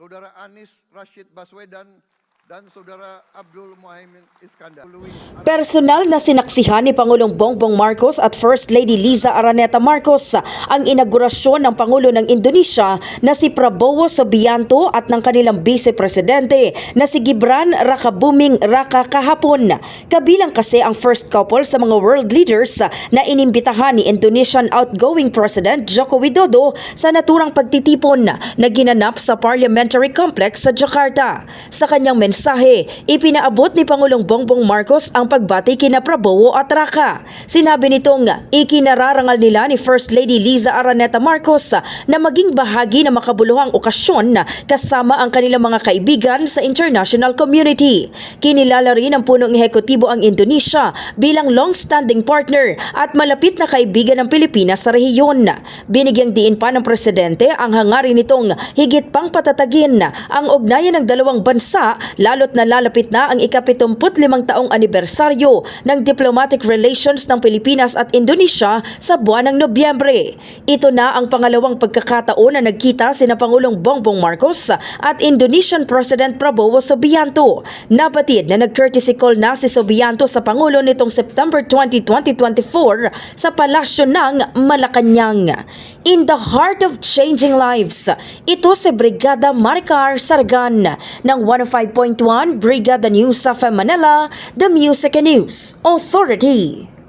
Saudara Anis Rashid Baswedan, dan Saudara Abdul Muhaimin Iskandar. Personal na sinaksihan ni Pangulong Bongbong Marcos at First Lady Liza Araneta Marcos ang inaugurasyon ng Pangulo ng Indonesia na si Prabowo Subianto at ng kanilang Vice Presidente na si Gibran Rakabuming Raka kahapon. Kabilang kasi ang first couple sa mga world leaders na inimbitahan ni Indonesian outgoing President Joko Widodo sa naturang pagtitipon na ginanap sa Parliamentary Complex sa Jakarta. Sa kanyang mensahe, ipinaabot ni Pangulong Bongbong Marcos ang pagbati kina Prabowo at Raka. Sinabi nitong ikinararangal nila ni First Lady Liza Araneta Marcos na maging bahagi ng makabuluhang okasyon kasama ang kanilang mga kaibigan sa international community. Kinilala rin ng punong ehekutibo ang Indonesia bilang long-standing partner at malapit na kaibigan ng Pilipinas sa rehiyon. Binigyang diin pa ng presidente ang hangarin nitong higit pang patatagin ang ugnayan ng dalawang bansa lalo't na lalapit na ang ikapitumput limang taong anibersaryo ng diplomatic relations ng Pilipinas at Indonesia sa buwan ng Nobyembre. Ito na ang pangalawang pagkakataon na nagkita sina Pangulong Bongbong Marcos at Indonesian President Prabowo Subianto. Nabatid na nag-courtesy call na si Subianto sa Pangulo nitong September 20, 2024 sa Palasyo ng Malacanang. In the heart of changing lives, ito si Brigada Maricar Sargan ng 105.1 Brigada News of Manila, the Music and News Authority.